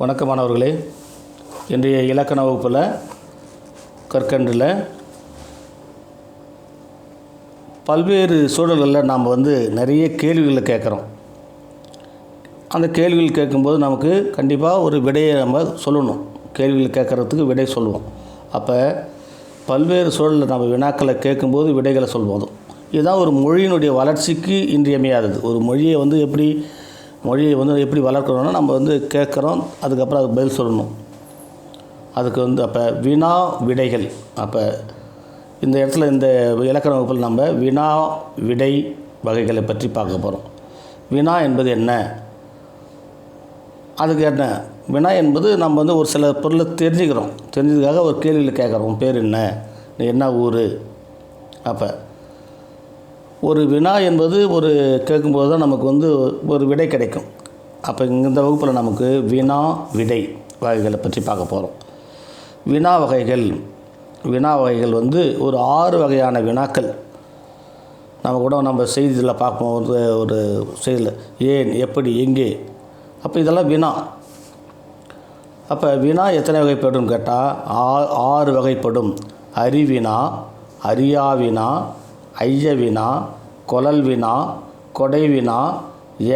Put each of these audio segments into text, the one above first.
வணக்கமானவர்களே இன்றைய இலக்கண வகுப்பில் கற்கண்டில் பல்வேறு சூழல்களில் நாம் வந்து நிறைய கேள்விகளை கேட்குறோம். அந்த கேள்விகள் கேட்கும்போது நமக்கு கண்டிப்பாக ஒரு விடையை நம்ம சொல்லணும். கேள்விகள் கேட்குறதுக்கு விடை சொல்லுவோம். அப்போ பல்வேறு சூழலில் நம்ம வினாக்களை கேட்கும்போது விடைகளை சொல்வோம். இதுதான் ஒரு மொழியினுடைய வளர்ச்சிக்கு இன்றியமையாதது. ஒரு மொழியை வந்து எப்படி மொழியை வந்து எப்படி வளர்க்கணும்னா நம்ம வந்து கேட்குறோம். அதுக்கப்புறம் அதுக்கு பதில் சொல்லணும். அதுக்கு வந்து அப்போ வினா விடைகள். அப்போ இந்த இடத்துல இந்த இலக்கண வகுப்பில் நம்ம வினா விடை வகைகளை பற்றி பார்க்க போகிறோம் வினா என்பது என்ன? அதுக்கு என்ன? வினா என்பது நம்ம வந்து ஒரு சில பொருளை தெரிஞ்சுக்கிறோம். தெரிஞ்சதுக்காக ஒரு கேள்வியில் கேட்குறோம். பேர் என்ன? நீ என்ன ஊர்? அப்போ ஒரு வினா என்பது ஒரு கேட்கும்போது தான் நமக்கு வந்து ஒரு விடை கிடைக்கும். அப்போ இந்த வகுப்பில் நமக்கு வினா விடை வகைகளை பற்றி பார்க்க போகிறோம். வினா வகைகள் வினா வகைகள் வந்து ஒரு ஆறு வகையான வினாக்கள். நம்ம கூட நம்ம செய்தியில் பார்க்கும்போது ஒரு செய்தியில் ஏன் எப்படி எங்கே. அப்போ இதெல்லாம் வினா. அப்போ வினா எத்தனை வகைப்படும் கேட்டால் ஆ ஆறு வகைப்படும். அறிவினா அறியாவினா ஐயவினா கொலல் வினா கொடை வினா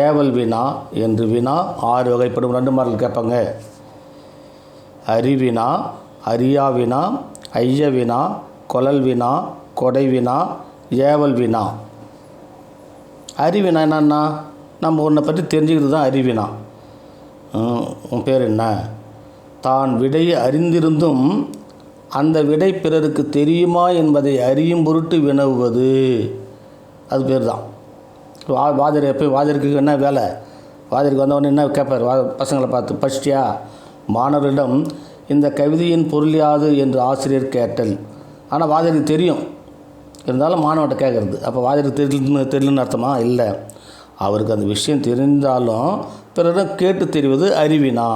ஏவல் வினா என்று வினா ஆறு வகைப்படும். ரெண்டு மாடல் கேட்பாங்க. அறிவினா அரியா வினா ஐய வினா கொடை வினா ஏவல் வினா அறிவினா என்னன்னா நம்ம உன்னை பற்றி தெரிஞ்சுக்கிறது தான் அறிவினா. உன் பேர் என்ன? தான் விடையை அறிந்திருந்தும் அந்த விடை பிறருக்கு தெரியுமா என்பதை அறியும் பொருட்டு வினவுவது. அது பேர் தான் வா வாதியர் எப்போ வாதிருக்கு என்ன வேலை? வாதியருக்கு வந்தவொடனே என்ன கேட்பார் வா பசங்களை பார்த்து பஸ்டியா மாணவரிடம் இந்த கவிதையின் பொருள் யாது? என்று ஆசிரியர் கேட்டல். ஆனால் வாதருக்கு தெரியும். இருந்தாலும் மாணவர்கிட்ட கேட்குறது அப்போ வாதியருக்கு தெரியலன்னு தெரியலன்னு அர்த்தமா? இல்லை. அவருக்கு அந்த விஷயம் தெரிந்தாலும் பிறரிடம் கேட்டு தெரிவது அறிவினா.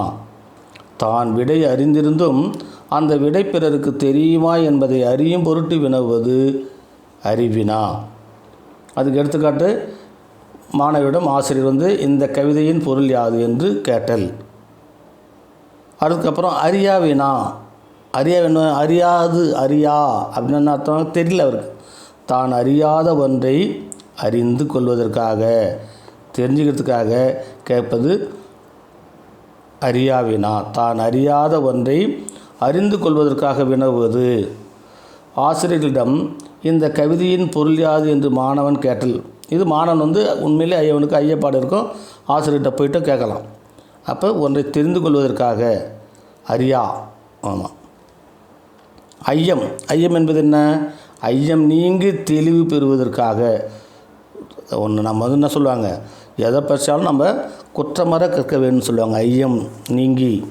தான் விடை அறிந்திருந்தும் அந்த விடை பிறருக்கு தெரியுமா என்பதை அறியும் பொருட்டு வினவுவது அறிவினா. அதுக்கு எடுத்துக்காட்டு மாணவியிடம் ஆசிரியர் வந்து இந்த கவிதையின் பொருள் யாது? என்று கேட்டல். அதுக்கப்புறம் அறியாவினா அறியா வினா? அறியாது. அறியா. அப்படின்னு என்ன அர்த்தம் தெரியல அவருக்கு. தான் அறியாத ஒன்றை அறிந்து கொள்வதற்காக தெரிஞ்சுக்கிறதுக்காக கேட்பது அறியாவினா தான் அறியாத ஒன்றை அறிந்து கொள்வதற்காக வினவுவது. ஆசிரியர்களிடம் இந்த கவிதையின் பொருள் யாது என்று மாணவன் கேட்டல். இது மாணவன் வந்து உண்மையிலே ஐயவனுக்கு ஐயப்பாடு இருக்கும். ஆசிரியர்கிட்ட போயிட்டு கேட்கலாம். அப்போ ஒன்றை தெரிந்து கொள்வதற்காக அறியா ஆமாம் ஐயம். ஐயம் என்பது என்ன? ஐயம் நீங்கி தெளிவு பெறுவதற்காக. ஒன்று நம்ம வந்து என்ன சொல்லுவாங்க? எதை படித்தாலும் நம்ம குற்றமற கற்க வேணும்னு சொல்லுவாங்க. ஐயம் நீங்கி.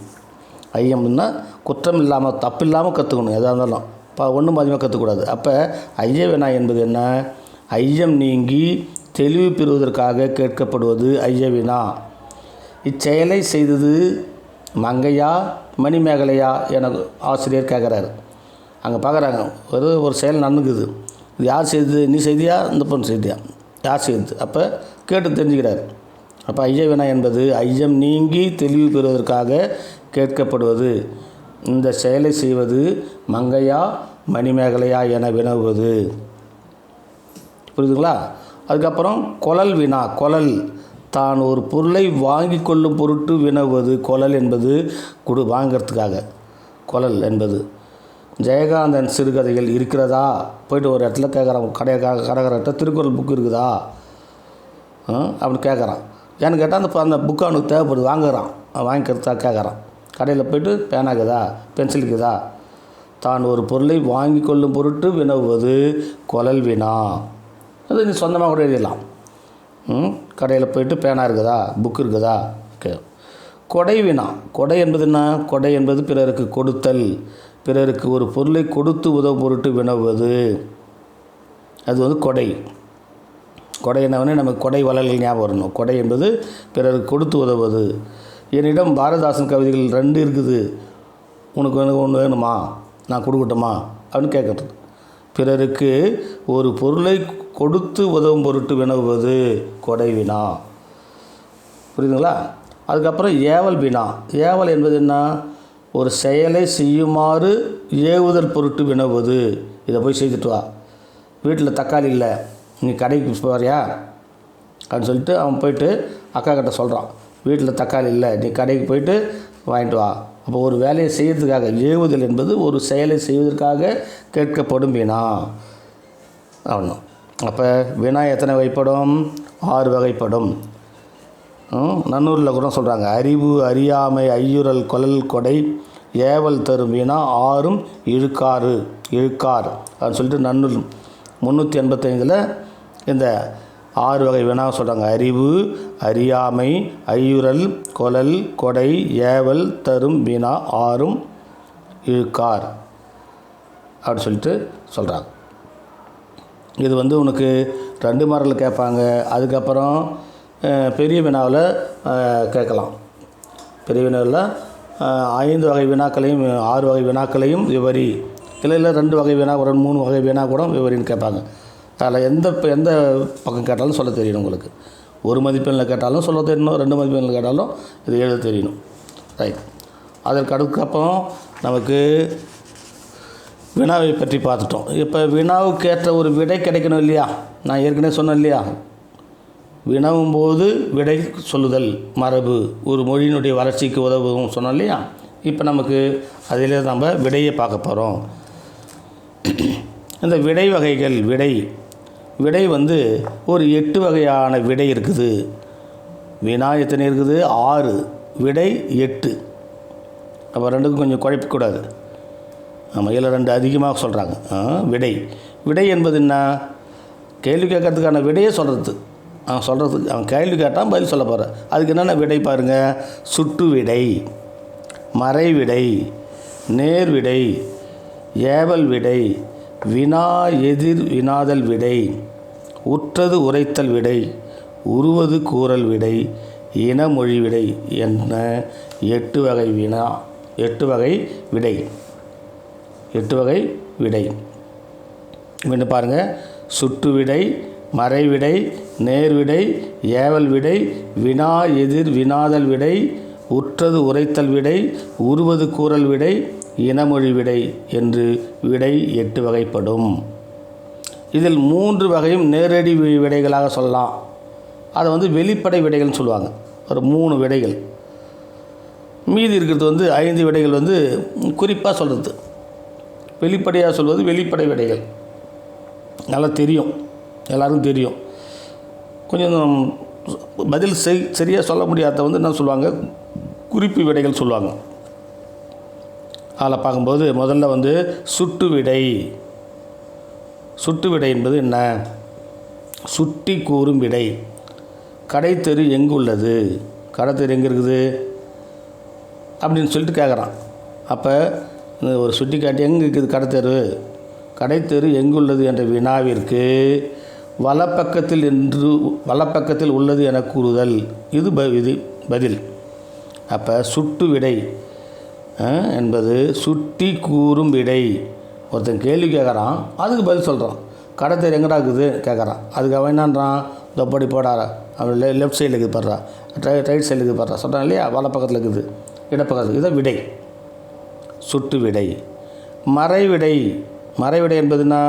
ஐயம்னா குற்றம் இல்லாமல் தப்பு இல்லாமல் கற்றுக்கணும் எதாக இருந்தாலும். இப்போ ஒன்றும் பாதிமாக கற்றுக்கூடாது அப்போ ஐய வினா என்பது என்ன? ஐயம் நீங்கி தெளிவு பெறுவதற்காக கேட்கப்படுவது ஐயவினா. இச்செயலை செய்தது மங்கையா மணிமேகலையா என ஆசிரியர் கேட்குறாரு. அங்கே பார்க்குறாங்க ஒரு ஒரு செயல் நடந்துக்குது. இது யார் செய்தது? நீ செய்தியா? இந்த பொண்ணு செய்தியா? யார் செய்தது? அப்போ கேட்டு தெரிஞ்சுக்கிறார். அப்போ ஐய வினா என்பது ஐயம் நீங்கி தெளிவு பெறுவதற்காக கேட்கப்படுவது. இந்த செயலை செய்வது மங்கையா மணிமேகலையா என வினவுவது. புரியுதுங்களா? அதுக்கப்புறம் கொழல் வினா கொழல். தான் ஒரு பொருளை வாங்கி கொள்ளும் பொருட்டு வினவுவது. கொழல் என்பது குடு வாங்கிறதுக்காக. கொழல் என்பது. ஜெயகாந்தன் சிறுகதைகள் இருக்கிறதா? போயிட்டு ஒரு இடத்துல கேட்குறான் கடை கடைக்காரர்கிட்ட திருக்குறள் புக்கு இருக்குதா? அப்படின்னு கேட்குறான் ஏன்னு கேட்டால் அந்த அந்த புக்கு அவனுக்கு தேவைப்படுது. வாங்குறான். வாங்கிக்கிறதா கேட்குறான் கடையில் போயிட்டு பேனா இருக்குதா? தான் ஒரு பொருளை வாங்கி கொள்ளும் பொருட்டு வினவுவது கொழல் வினா. அது நீ சொந்தமாக கூட எழுதலாம் ம்? கடையில் போயிட்டு பேனா இருக்குதா? புக் இருக்குதா? ஓகே. கொடை வினா. கொடை என்பது என்ன? கொடை என்பது பிறருக்கு கொடுத்தல். பிறருக்கு ஒரு பொருளை கொடுத்து உதவும் பொருட்டு வினவுவது. அது வந்து கொடை. கொடை என்னவென்னு நமக்கு கொடை வளர்கள் ஞாபகம் வரணும். கொடை என்பது பிறருக்கு கொடுத்து உதவுவது. என்னிடம் பாரதாசன் கவிதைகள் ரெண்டு இருக்குது. உனக்கு எனக்கு ஒன்று வேணுமா? நான் கொடுக்கட்டுமா? அப்படின்னு கேட்குறது. பிறருக்கு ஒரு பொருளை கொடுத்து உதவும் பொருட்டு வினவுவது கொடை வினா. புரியுதுங்களா? அதுக்கப்புறம் ஏவல் வினா. ஏவல் என்பது என்ன? ஒரு செயலை செய்யுமாறு ஏவுதல் பொருட்டு வினவுவது. இதை போய் செய்துட்டு வா. வீட்டில் தக்காளி இல்லை. நீ கடைக்கு போறியா? அப்படின்னு சொல்லிட்டு அவன் போயிட்டு அக்கா கிட்ட சொல்கிறான் வீட்டில் தக்காளி இல்லை நீ கடைக்கு போயிட்டு வாங்கிட்டு வா. அப்போ ஒரு வேலையை செய்யறதுக்காக ஏவுதல் என்பது ஒரு செயலை செய்வதற்காக கேட்கப்படும் வினா ஆகணும் அப்போ வினா எத்தனை வகைப்படும்? ஆறு வகைப்படும். நன்னூரில் கூட சொல்கிறாங்க அறிவு அறியாமை ஐயுறல் கொலல் கொடை ஏவல் தரும் வினா ஆறும் இழுக்காறு இழுக்கார் அப்படின்னு சொல்லிட்டு நன்னூல் முந்நூற்றி எண்பத்தைந்தில் இந்த ஆறு வகை வினா சொல்கிறாங்க அறிவு அறியாமை ஐயுறல் கொலல் கொடை ஏவல் தரும் வினா ஆறும் இழுக்கார் அப்படின்னு சொல்லிட்டு சொல்கிறாங்க இது வந்து உனக்கு ரெண்டு மார்க்கில் கேட்பாங்க. அதுக்கப்புறம் பெரிய வினாவில் கேட்கலாம். பெரிய வினாவில் ஐந்து வகை வினாக்களையும் ஆறு வகை வினாக்களையும் விவரி. இல்லை இல்லை ரெண்டு வகை வினா ஒரு மூணு வகை வினா கூட விவரின்னு கேட்பாங்க. அதில் எந்த எந்த பக்கம் கேட்டாலும் சொல்ல தெரியணும் உங்களுக்கு. ஒரு மதிப்பெண்ணில் கேட்டாலும் சொல்ல தெரியணும் ரெண்டு மதிப்பெண்ணில் கேட்டாலும் இது எழுத தெரியணும் ரைட் அதற்கு அடுக்கப்புறம் நமக்கு வினாவை பற்றி பார்த்துட்டோம். இப்போ வினாவுக்கு ஏற்ற ஒரு விடை கிடைக்கணும் இல்லையா? நான் ஏற்கனவே சொன்னேன் இல்லையா? வினவும் போது விடை சொல்லுதல் மரபு. ஒரு மொழியினுடைய வளர்ச்சிக்கு உதவும் சொன்னோம் இல்லையா? இப்போ நமக்கு அதில் நம்ம விடையை பார்க்க போகிறோம் இந்த விடை வகைகள் விடை விடை வந்து ஒரு எட்டு வகையான விடை இருக்குது. வினா எத்தனை இருக்குது ஆறு. விடை எட்டு. அப்போ ரெண்டுக்கும் கொஞ்சம் குழப்பிக்கூடாது ஆமாம் இதில் ரெண்டு அதிகமாக சொல்கிறாங்க விடை. விடை என்பது என்ன? கேள்வி கேட்கறதுக்கான விடையே சொல்கிறது அவன் சொல்கிறதுக்கு அவன் கேள்வி கேட்டான் பதில் சொல்ல போகிற அதுக்கு என்னென்ன விடை பாருங்கள் சுட்டு விடை மறை விடை நேர் விடை ஏவல் விடை வினா எதிர் வினாதல் விடை உற்றது உரைத்தல் விடை உருவது கூறல் விடை இனமொழி விடை என எட்டு வகை வினா எட்டு வகை விடை. எட்டு வகை விடை. மீண்டும் பாருங்கள் சுட்டு விடை மறைவிடை நேர்விடை ஏவல் விடை வினா எதிர் வினாதல் விடை உற்றது உரைத்தல் விடை உருவது கூறல் விடை இனமொழி விடை என்று விடை எட்டு வகைப்படும். இதில் மூன்று வகையும் நேரடி விடைகளாக சொல்லலாம். அதை வந்து வெளிப்படை விடைகள்னு சொல்லுவாங்க. ஒரு மூணு விடைகள். மீதி இருக்கிறது வந்து ஐந்து விடைகள் வந்து குறிப்பாக சொல்கிறது வெளிப்படையாக சொல்வது வெளிப்படை விடைகள். நல்லா தெரியும். எல்லாருக்கும் தெரியும். கொஞ்சம் பதில் செய் சரியாக சொல்ல முடியாத வந்து என்ன சொல்லுவாங்க? குறிப்பு விடைகள் சொல்லுவாங்க. அதில் பார்க்கும்போது முதல்ல வந்து சுட்டு விடை சுட்டு விடை என்பது என்ன? சுட்டி கூறும் விடை. கடைத்தெரு எங்கு உள்ளது கடைத்தெரு எங்கே இருக்குது? அப்படின்னு சொல்லிட்டு கேட்குறான் அப்போ ஒரு சுட்டி காட்டி எங்கே இருக்குது கடைத்தெரு? கடைத்தெரு எங்குள்ளது என்ற வினாவிற்கு வலப்பக்கத்தில் என்று வலப்பக்கத்தில் உள்ளது என கூறுதல். இது ப இது பதில். அப்போ சுட்டு விடை என்பது சுட்டி கூறும் விடை. ஒருத்தன் கேள்வி கேட்குறான் அதுக்கு பதில் சொல்கிறான் கடைத்தெரு எங்கடா இருக்குது? கேட்குறான். அதுக்கு அவன் என்னன்றான்? தொப்படி போடாரா அவன் லெ லெஃப்ட் சைடில் இருக்குது பாடுறா ரைட் ரைட் சைடில் இருக்குது பாடுறா சொல்கிறான் இல்லையா? வலப்பக்கத்தில் இருக்குது. இடப்பக்கத்தில் இதான் விடை. சுட்டு விடை. மறைவிடை. மறைவிடை என்பதுன்னா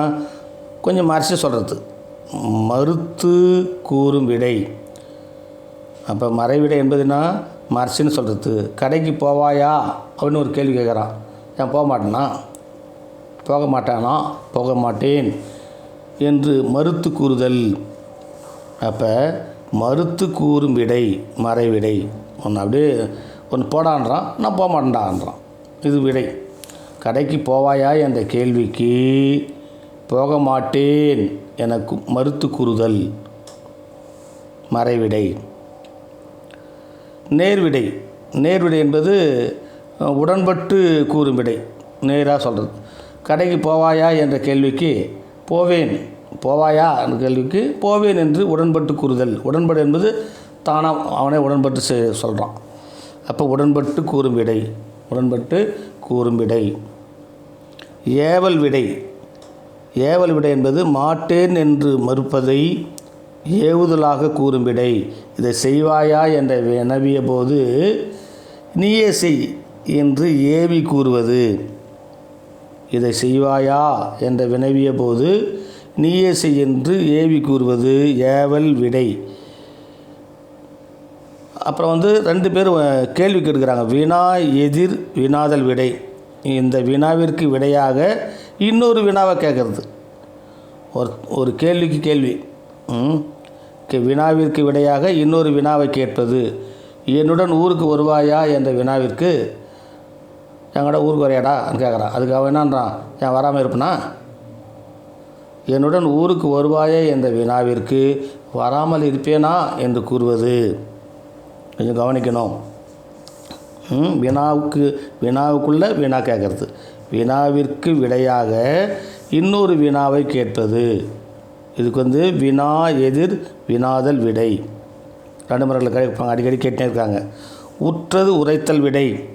கொஞ்சம் மறைச்சு சொல்கிறது மறுத்து கூறும் விடை. அப்போ மறைவிடை என்பதுன்னா மர்சின்னு சொல்கிறது கடைக்கு போவாயா? அப்படின்னு ஒரு கேள்வி கேட்குறான். ஏன் போக மாட்டேனா போக மாட்டானா? போக மாட்டேன் என்று மறுத்து கூறுதல். அப்போ மறுத்து கூறும் விடை மறைவிடை. ஒன்று அப்படியே ஒன்று போடான்றான் நான் போக மாட்டேன்டான்றான். இது விடை. கடைக்கு போவாயா என்ற கேள்விக்கு போக மாட்டேன் எனக்கு மறுத்து கூறுதல். மறைவிடை. நேர்விடை. நேர்விடை என்பது உடன்பட்டு கூறும் விடை. நேராக சொல்கிறது கடைக்கு போவாயா என்ற கேள்விக்கு போவேன். போவாயா என்ற கேள்விக்கு போவேன் என்று உடன்பட்டு கூறுதல். உடன்படு என்பது தானாக அவனே உடன்பட்டு செ- சொல்கிறான் அப்போ உடன்பட்டு கூறும் விடை. உடன்பட்டு கூறும் விடை. ஏவல் விடை. ஏவல் விடை என்பது மாட்டேன் என்று மறுப்பதை ஏவுதலாக கூறும் விடை. இதை செய்வாயா என்ற வினவிய போது நீயே செய் என்று ஏவி கூறுவது. இதை செய்வாயா என்ற வினவிய போது நீயே செய் என்று ஏவி கூறுவது ஏவல் விடை. அப்புறம் வந்து ரெண்டு பேரும் கேள்வி கேட்குறாங்க. வினா எதிர் வினாதல் விடை. இந்த வினாவிற்கு விடையாக இன்னொரு வினாவை கேட்குறது. ஒரு ஒரு கேள்விக்கு கேள்வி. வினாவிற்கு விடையாக இன்னொரு வினாவை கேட்பது. என்னுடன் ஊருக்கு வருவாயா என்ற வினாவிற்கு எங்கட ஊருக்கு வரையாடா? கேட்குறான் அதுக்கு அவன் என்னன்றான்? ஏன் வராமல் இருப்பனா? என்னுடன் ஊருக்கு வருவாயே என்ற வினாவிற்கு வராமல் இருப்பேனா? என்று கூறுவது. கொஞ்சம் கவனிக்கணும். ம், வினாவுக்கு வினாவுக்குள்ளே வினா கேட்குறது வினாவிற்கு விடையாக இன்னொரு வினாவை கேட்பது. இதுக்கு வந்து வினா எதிர் வினாதல் விடை. ரெண்டு முறைகளை கேட்பாங்க அடிக்கடி கேட்டே இருக்காங்க. உற்றது உரைத்தல் விடை.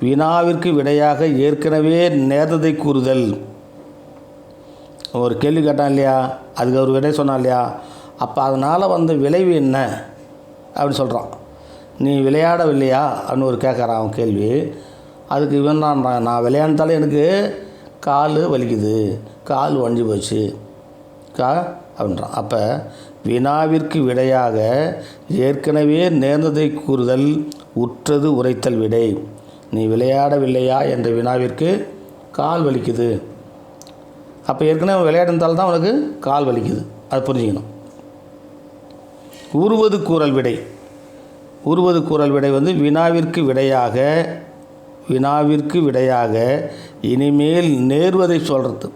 வினாவிற்கு விடையாக ஏற்கனவே நேர்ந்ததை கூறுதல். ஒரு கேள்வி கேட்டான் இல்லையா? அதுக்கு ஒரு விடை சொன்னான் இல்லையா? அப்போ அதனால் வந்த விளைவு என்ன? அப்படின்னு சொல்கிறான் நீ விளையாடவில்லையா? அப்படின்னு ஒரு கேட்குறான் அவன் கேள்வி. அதுக்கு இவன் நான் நான் விளையாண்டாலே எனக்கு கால் வலிக்குது. கால் வஞ்சி போச்சு. கா அப்படின்றான் அப்போ வினாவிற்கு விடையாக ஏற்கனவே நேர்ந்ததை கூறுதல் உற்றது உரைத்தல் விடை. நீ விளையாடவில்லையா என்ற வினாவிற்கு கால் வலிக்குது. அப்போ ஏற்கனவே விளையாடுந்தால் தான் உனக்கு கால் வலிக்குது. அது புரிஞ்சுக்கணும். உருவது கூறல் விடை. உருவது கூறல் விடை வந்து வினாவிற்கு விடையாக வினாவிற்கு விடையாக இனிமேல் நேர்வதை சொல்கிறது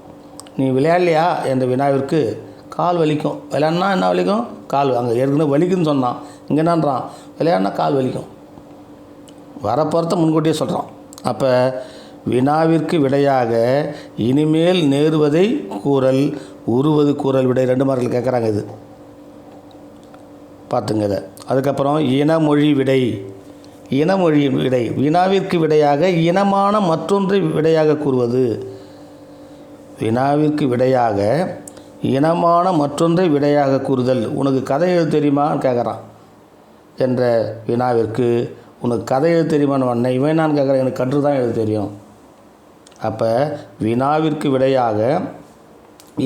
நீ விளையாடலையா? என்ற வினாவிற்கு கால் வலிக்கும். விளையாடினா என்ன வலிக்கும்? கால் அங்கே ஏற்கனவே வலிக்குன்னு சொன்னான். இங்கே என்னன்றான்? விளையாடினா கால் வலிக்கும். வரப்போகிறத முன்கூட்டியே சொல்கிறான் அப்போ வினாவிற்கு விடையாக இனிமேல் நேருவதை கூறல் உருவது கூறல் விடை ரெண்டு மார்க்கில் கேட்குறாங்க இது. பார்த்துங்க இதை. அதுக்கப்புறம் இனமொழி விடை. இனமொழி விடை. வினாவிற்கு விடையாக இனமான மற்றொன்றை விடையாக கூறுவது. வினாவிற்கு விடையாக இனமான மற்றொன்றை விடையாக கூறுதல். உனக்கு கதை எழுத தெரியுமான்னு கேட்குறான் என்ற வினாவிற்கு உனக்கு கதை எழுத தெரியுமான்னு உடனே இவன் நான் கேட்குறேன் எனக்கு கன்று தான் எழுத தெரியும். அப்போ வினாவிற்கு விடையாக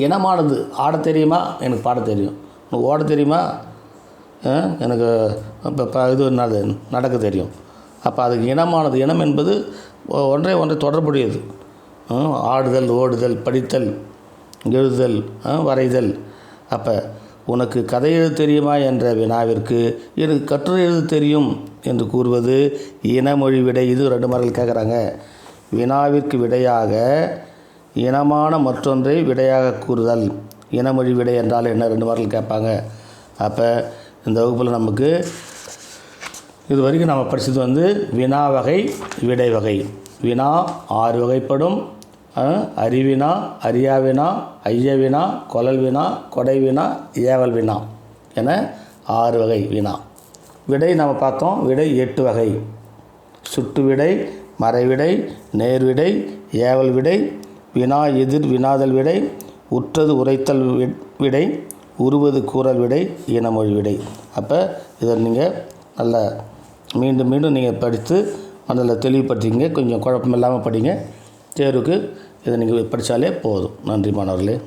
இனமானது ஆட தெரியுமா? எனக்கு பாட தெரியும். உனக்கு ஓட தெரியுமா? எனக்கு இப்போ இது என்னது நடக்க தெரியும். அப்போ அதுக்கு இனமானது இனம் என்பது ஒன்றை ஒன்றை தொடர்புடையது. ஆடுதல் ஓடுதல் படித்தல் எழுதுதல் வரைதல். அப்போ உனக்கு கதை எழுத தெரியுமா என்ற வினாவிற்கு எனக்கு கட்டுரை எழுத தெரியும் என்று கூறுவது இனமொழி விடை. இது ரெண்டு மரங்கள் கேட்குறாங்க வினாவிற்கு விடையாக இனமான மற்றொன்றை விடையாக கூறுதல். இனமொழி விடை என்றால் என்ன? ரெண்டு மரங்கள் கேட்பாங்க. அப்போ இந்த வகுப்பில் நமக்கு இது வரைக்கும் நம்ம படித்தது வந்து வினா வகை விடை வகை. வினா ஆறு வகைப்படும். அறிவினா அறியாவினா ஐயவினா கொழல் வினா கொடை வினா ஏவல் வினா என ஆறு வகை வினா. விடை நம்ம பார்த்தோம். விடை எட்டு வகை. சுட்டு விடை மறைவிடை நேர்விடை ஏவல் விடை வினா எதிர் வினாதல் விடை உற்றது உரைத்தல் வி- விடை உருவது கூறல் விடை இனமொழி விடை. அப்போ இதை நீங்கள் நல்ல மீண்டும் மீண்டும் நீங்கள் படித்து அதில் தெளிவுபடுத்திங்க கொஞ்சம் குழப்பம் இல்லாமல் படிங்க. தேர்வுக்கு இதை நீங்கள் படித்தாலே போதும். நன்றி மாணவர்களே.